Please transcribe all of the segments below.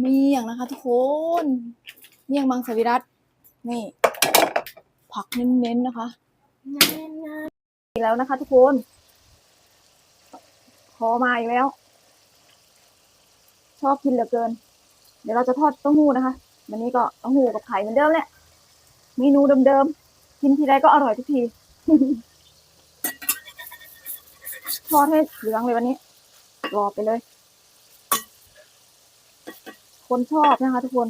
เมี่ยงนะคะทุกคน เมี่ยงมังสวิรัตนี่ ผักเน้นๆนะคะอีกแล้วนะคะ ทุกคนพอมาอีกแล้ว ชอบกินเหลือเกิน เดี๋ยวเราจะทอดเต้าหู้นะคะวันนี้ก็เต้าหู้กับไข่เหมือนเดิมแหละเมนูเดิมๆกินทีไรก็อร่อยทุกทีทอดให้เหลืองเลยวันนี้รอไปเลย คนชอบนะคะ ทุกคน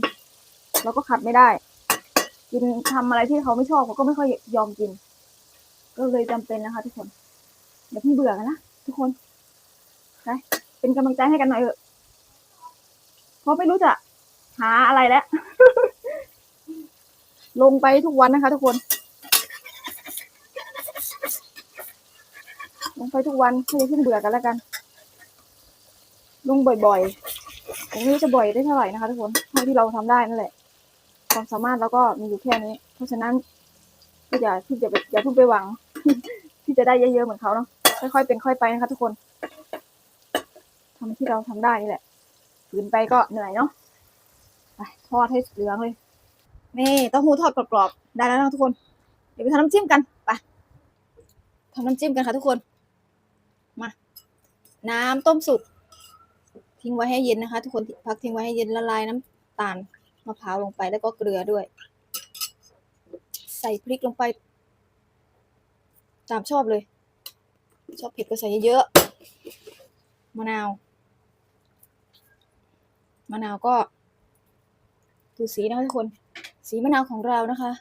เราก็ขัดไม่ได้ กินทำอะไรที่เขาไม่ชอบเขาก็ไม่ค่อยยอมกิน ก็เลยจำเป็นนะคะ ทุกคนอย่าเพิ่งเบื่อกันนะทุกคนไปเป็นกำลังใจให้กันหน่อยเถอะเพราะไม่รู้จะหาอะไรแล้ว ลงไปทุกวันนะคะ ทุกคน ลงไปทุกวันไม่อเพิ่งเบื่อกันแล้วกัน ลงบ่อยๆ ผมไม่รู้จะบ่อยได้เท่าไหร่นะคะทุกคนเท่าที่เราทำได้นั่นแหละ ความสามารถเราก็มีอยู่แค่นี้ เพราะฉะนั้นก็อย่าที่จะไปอย่าเพิ่งไปหวัง ที่จะได้เยอะๆเหมือนเขาเนาะค่อยๆเป็นค่อยไปนะคะทุกคนทำที่เราทำได้นี่แหละฝืนไปก็เหนื่อยเนาะไปทอดให้เหลืองเลยนี่เต้าหู้ทอดกรอบๆได้แล้วนะทุกคน เดี๋ยวไปทำน้ำจิ้มกันไปทำน้ำจิ้มกันค่ะทุกคนมาน้ำต้มสุก ทิ้งไว้ให้เย็นนะคะ ทุกคนพักทิ้งไว้ให้เย็นละลายน้ำตาลมะพร้าวลงไปแล้วก็เกลือด้วย ใส่พริกลงไป ตามชอบเลย ชอบเผ็ดก็ใส่เยอะๆมะนาวมะนาวก็ดูสีนะคะทุกคน สีมะนาวของเรานะคะ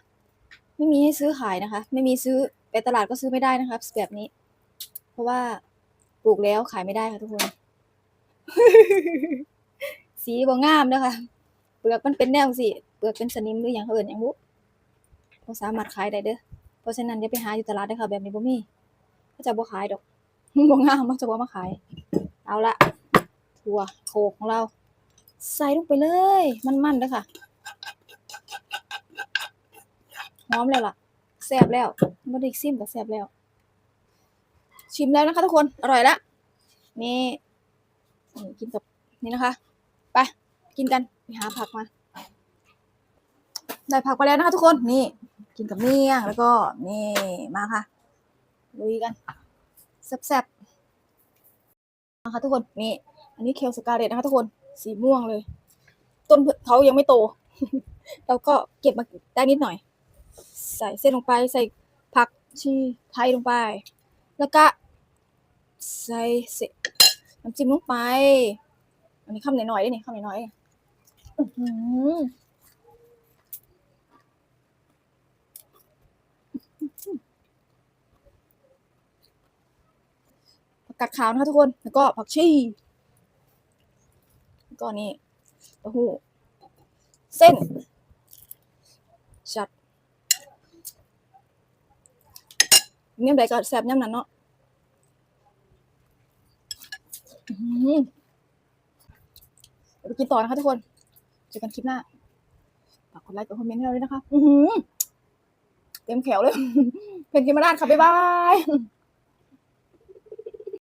ไม่มีให้ซื้อขายนะคะ ไม่มีซื้อไปตลาดก็ซื้อไม่ได้นะคะแบบนี้ เพราะว่าปลูกแล้วขายไม่ได้ค่ะทุกคน สีบ่งามนะคะเปลือกมันเป็นแนวสิเปลือกเป็นสนิมหรืออย่างเขาเอื่นอย่างบุบ่สามารถขายได้เด้อ เพราะฉะนั้นอย่าไปหาอยู่ตลาดเด้อค่ะ แบบนี้บ่มีเขาจะบ่ขายดอกบ่งามมันจะบ่มาขาย เอาละถั่วโขกของเรา ใส่ลงไปเลย มันๆเด้อค่ะหอมแล้วล่ะแซ่บแล้วบ่ได้ซิมก็แซ่บแล้ว ชิมแล้วนะคะทุกคน อร่อยละนี่นี่ กินกับนี่นะคะ ไปกินกันไปหาผักมา ได้ผักไปแล้วนะคะทุกคนนี่ กินกับเมี่ยงแล้วก็นี่มาค่ะลุยกันแซ่บๆนะคะทุกคนนี่ อันนี้เคลสกาเรตนะคะ ทุกคนสีม่วงเลย ต้นเขายังไม่โต เราก็เก็บมาได้นิดหน่อย ใส่เส้นลงไปใส่ผักชีไทยลงไป แล้วก็ใส่เสร็ น้ำจิ้มลงไป อันนี้คำหน่อยๆได้นี่คำหน่อยๆอื้อหือผักกาดขาวนะคะทุกคน แล้วก็ผักชีแล้วก็นี่เต้าหู้เส้นจัดเนี่ยใดก็แซ่บย่ำนั้นเนาะอื้อหือเดี๋ยว ไปกินต่อนะคะทุกคน เจอกันคลิปหน้าฝากกดไลค์กดคอมเมนต์ให้เราด้วยนะคะเต็มแขวเลย เพนกินมาดาดค่ะ บ๊ายบาย